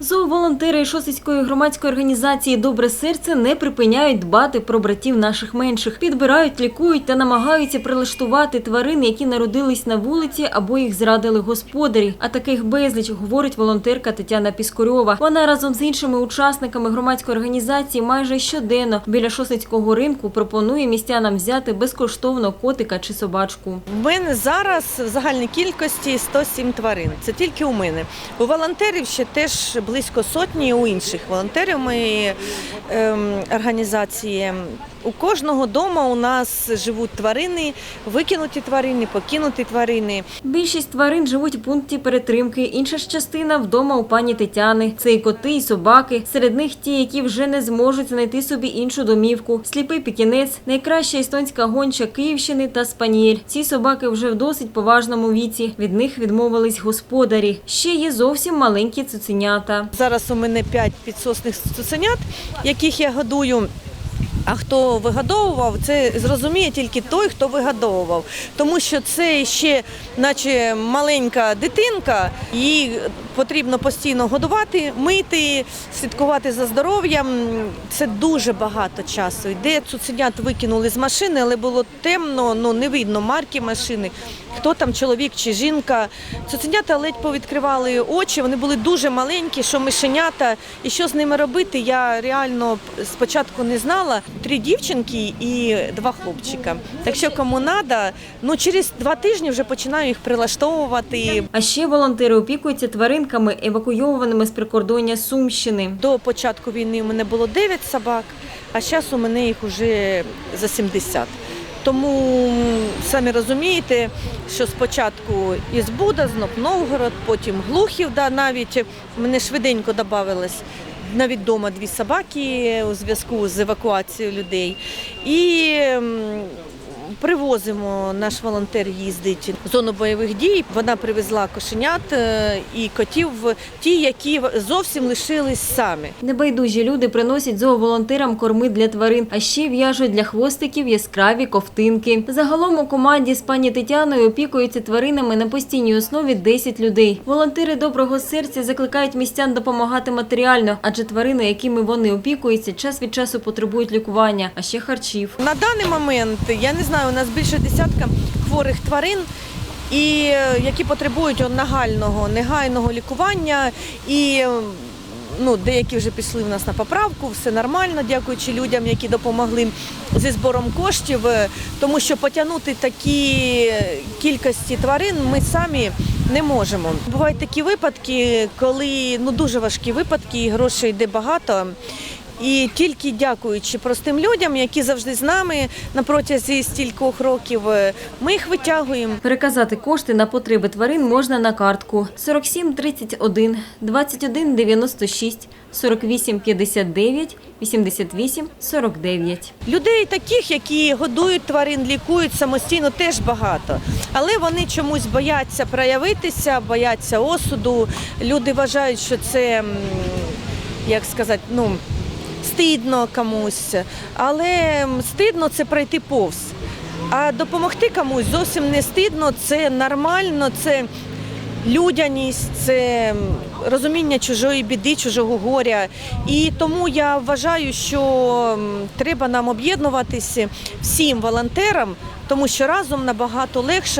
Зооволонтери Шосицької громадської організації Добре серце не припиняють дбати про братів наших менших, підбирають, лікують та намагаються прилаштувати тварин, які народились на вулиці або їх зрадили господарі. А таких безліч говорить волонтерка Тетяна Піскорьова. Вона разом з іншими учасниками громадської організації майже щоденно біля Шосицького ринку пропонує містянам взяти безкоштовно котика чи собачку. У мене зараз в загальній кількості 107 тварин. Це тільки у мене. У волонтерів ще теж близько сотні у інших волонтерів Ми ем, організації. У кожного дома у нас живуть тварини, викинуті тварини, покинуті тварини. Більшість тварин живуть у пункті перетримки, інша ж частина вдома у пані Тетяни. Це і коти, і собаки. Серед них ті, які вже не зможуть знайти собі іншу домівку. Сліпий пікінець, найкраща естонська гонча Київщини та спанієль. Ці собаки вже в досить поважному віці. Від них відмовились господарі. Ще є зовсім маленькі цуценята. Зараз у мене 5 підсосних цуценят, яких я годую. А хто вигадовував, це зрозуміє тільки той, хто вигадовував, Тому що це ще, наче маленька дитинка, її потрібно постійно годувати, мити, слідкувати за здоров'ям. Це дуже багато часу. Йде цуценят викинули з машини, але було темно, ну не видно марки машини. Хто там чоловік чи жінка. Цуценята ледь повідкривали очі, вони були дуже маленькі, що мишенята. І що з ними робити, я реально спочатку не знала. Три дівчинки і два хлопчика. Так що кому треба, ну через два тижні вже починаю їх прилаштовувати. А ще волонтери опікуються тваринками, евакуйованими з прикордоння Сумщини. До початку війни у мене було 9 собак, а зараз у мене їх вже за 70. Тому самі розумієте, що спочатку із Буда, знов Новгород, потім Глухів, да, навіть мене швиденько додавалось. Навіть вдома дві собаки у зв'язку з евакуацією людей. І привозимо, наш волонтер їздить в зону бойових дій. Вона привезла кошенят е, і котів, ті, які зовсім лишились самі. Небайдужі люди приносять зооволонтерам корми для тварин, а ще в'яжуть для хвостиків яскраві ковтинки. Загалом у команді з пані Тетяною опікуються тваринами на постійній основі 10 людей. Волонтери доброго серця закликають містян допомагати матеріально, адже тварини, якими вони опікуються, час від часу потребують лікування, а ще харчів. На даний момент я не знаю, у нас більше десятка хворих тварин. І е, які потребують нагального, негайного лікування, і ну, деякі вже пішли в нас на поправку, все нормально, дякуючи людям, які допомогли зі збором коштів, е, тому що потягнути такі кількості тварин ми самі не можемо. Бувають такі випадки, коли ну дуже важкі випадки, і грошей йде багато. І тільки дякуючи простим людям, які завжди з нами на протязі стількох років, е, ми їх витягуємо. Переказати кошти на потреби тварин можна на картку 47 31 21 96 48 59 88 49. Людей таких, які годують тварин, лікують самостійно, теж багато. Але вони чомусь бояться проявитися, бояться осуду. Люди вважають, що це, як сказати, ну, стидно комусь. Але стидно це пройти повз. А допомогти комусь зовсім не стидно, це нормально, це людяність, це розуміння чужої біди, чужого горя. І тому я вважаю, що треба нам об'єднуватися всім волонтерам, тому що разом набагато легше.